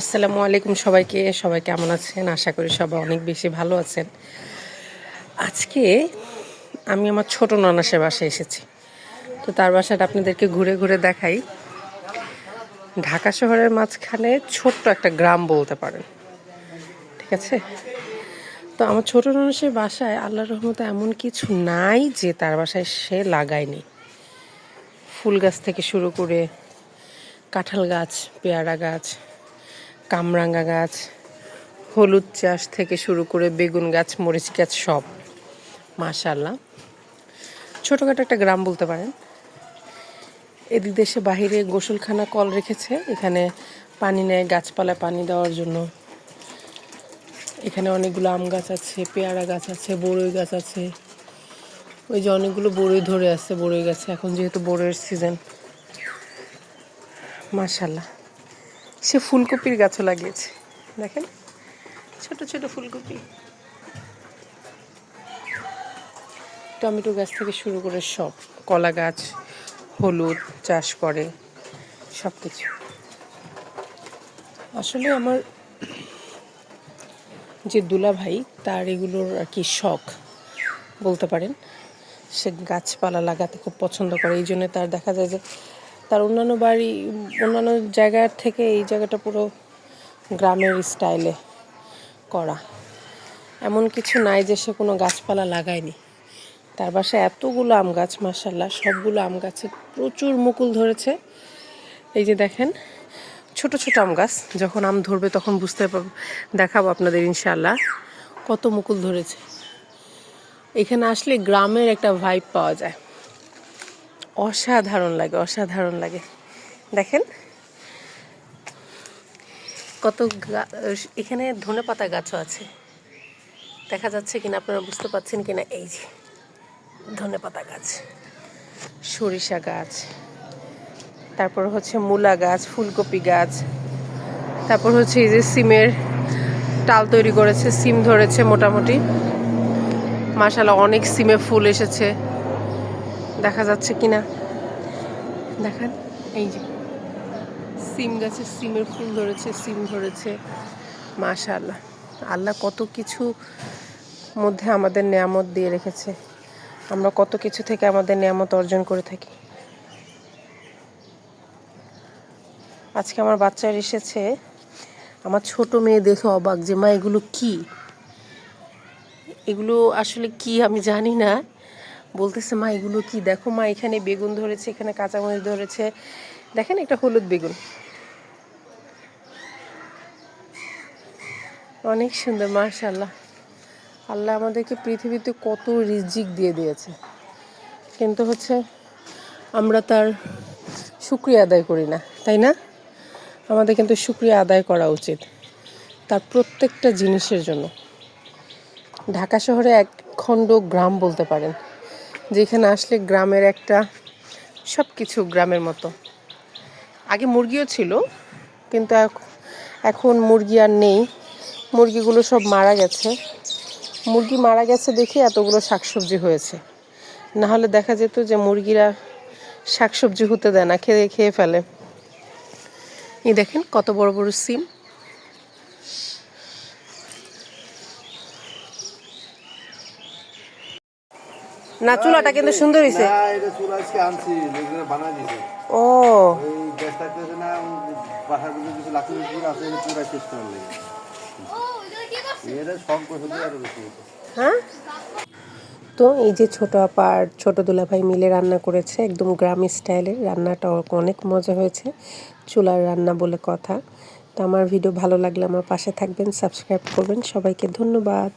আসসালামু আলাইকুম সবাইকে। সবাই কেমন আছেন? আশা করি সবাই অনেক বেশি ভালো আছেন। আজকে আমি আমার ছোট ননাসের বাসায় এসেছি। তো তার বাসাটা আপনাদেরকে ঘুরে ঘুরে দেখাই। ঢাকা শহরের মাঝখানে ছোট্ট একটা গ্রাম বলতে পারেন। ঠিক আছে? তো আমার ছোট ননাসের বাসায় আল্লাহ রহমতে এমন কিছু নাই যে তার বাসায় সে লাগায়নি। ফুল গাছ থেকে শুরু করে কাঁঠাল গাছ, পেয়ারা গাছ কামরাঙ্গা গাছ, হলুদ চাষ থেকে শুরু করে বেগুন গাছ, মরিচ গাছ সব। মাশাল্লাহ ছোটোখাটো একটা গ্রাম বলতে পারেন। এদিক দেশে বাহিরে গোসলখানা কল রেখেছে। এখানে পানি নেয় গাছপালা পানি দেওয়ার জন্য। এখানে অনেকগুলো আম গাছ আছে, পেয়ারা গাছ আছে, বড়ই গাছ আছে। ওই যে অনেকগুলো বড়ই ধরে আছে, বড়ই গাছে। এখন যেহেতু বড়ইয়ের সিজন মাশাল্লাহ সে ফুলকপির গাছও লাগিয়েছে। দেখেন, ছোট ছোট ফুলকপি। টমেটো গাছ থেকে শুরু করে সব, কলা গাছ, হলুদ, চাষ করে সব কিছু আসলে আমার যে দুলা ভাই তার এগুলোর আর কি শখ, বলতে পারেন। সে গাছপালা লাগাতে খুব পছন্দ করে, এই জন্য তার দেখা যায় যে তার অন্যান্য বাড়ি, অন্যান্য জায়গার থেকে এই জায়গাটা পুরো গ্রামের স্টাইলে করা। এমন কিছু নাই যে সে কোনো গাছপালা লাগায়নি। তার বাসায় এতগুলো আম গাছ মাসাল্লাহ সবগুলো আম গাছে প্রচুর মুকুল ধরেছে। এই যে দেখেন, ছোট ছোট আম গাছ, যখন আম ধরবে তখন বুঝতে পারব দেখাবো আপনাদের ইনশাল্লাহ কত মুকুল ধরেছে। এখানে আসলে গ্রামের একটা ভাইব পাওয়া যায়। অসাধারণ লাগে অসাধারণ লাগে। দেখেন। কত এখানে ধনে পাতা গাছও আছে। দেখা যাচ্ছে কিনা, আপনারা বুঝতে পারছেন কিনা, এই যে ধনে পাতা গাছ, সরিষা গাছ। তারপর হচ্ছে মূলা গাছ, ফুলকপি গাছ। তারপর হচ্ছে এই যে সিমের টাল তৈরি করেছে, সিম ধরেছে মোটামুটি। মাশাল্লাহ অনেক সিমে ফুল এসেছে। দেখা যাচ্ছে কি না দেখান, এই যে। সিম গাছে সিমের ফুল ধরেছে, সিম ধরেছে। মাশাল্লাহ আল্লাহ কত কিছু মধ্যে আমাদের নিয়ামত দিয়ে রেখেছে। আমরা কত কিছু থেকে আমাদের নিয়ামত অর্জন করে থাকি। আজকে আমার বাচ্চার এসেছে। আমার ছোট মেয়ে দেখে অবাক যে, মা, এগুলো কি? এগুলো আসলে কি আমি জানি না। বলতেছে, মা, এগুলো কি? দেখো, মা, এখানে বেগুন ধরেছে, এখানে কাঁচামরিচ ধরেছে। দেখেন একটা হলুদ বেগুন। অনেক সুন্দর মার্শাল্লাহ আল্লাহ আমাদেরকে পৃথিবীতে কত রিজিক দিয়ে দিয়েছে। কিন্তু হচ্ছে, আমরা তার শুক্রিয়া আদায় করি না, তাই না? আমাদের কিন্তু শুক্রিয়া আদায় করা উচিত, তার প্রত্যেকটা জিনিসের জন্য। ঢাকা শহরে এক খণ্ড গ্রাম বলতে পারেন। যেখানে আসলে গ্রামের একটা সব কিছু গ্রামের মতো। আগে মুরগিও ছিল, কিন্তু এখন মুরগি আর নেই। মুরগিগুলো সব মারা গেছে। মুরগি মারা গেছে দেখে এতগুলো শাকসবজি হয়েছে। না হলে দেখা যেত যে মুরগিরা শাকসবজি হতে দেয় না, খেয়ে খেয়ে ফেলে। এই দেখেন কত বড় বড় সিম। না চুলাটা কিন্তু সুন্দর হয়েছে না এটা চুল আজকে আনছি এগুলো বানাই দিছে। ও। ওই গ্যাস থাকতেছে না বাসার মধ্যে কিছু লাঠি লুচি আছে এটা পুরাই শেষ করার লাগে এটা সব করে দিয়ে আরও বেশি হ্যাঁ? তো এই যে ছোট আপা আর ছোট দুলাভাই মিলে রান্না করেছে একদম গ্রাম স্টাইলের রান্নাটা অনেক মজা হয়েছে চুলার রান্না বলে কথা। তো আমার ভিডিও ভালো লাগলে আমার পাশে থাকবেন সাবস্ক্রাইব করবেন সবাইকে ধন্যবাদ।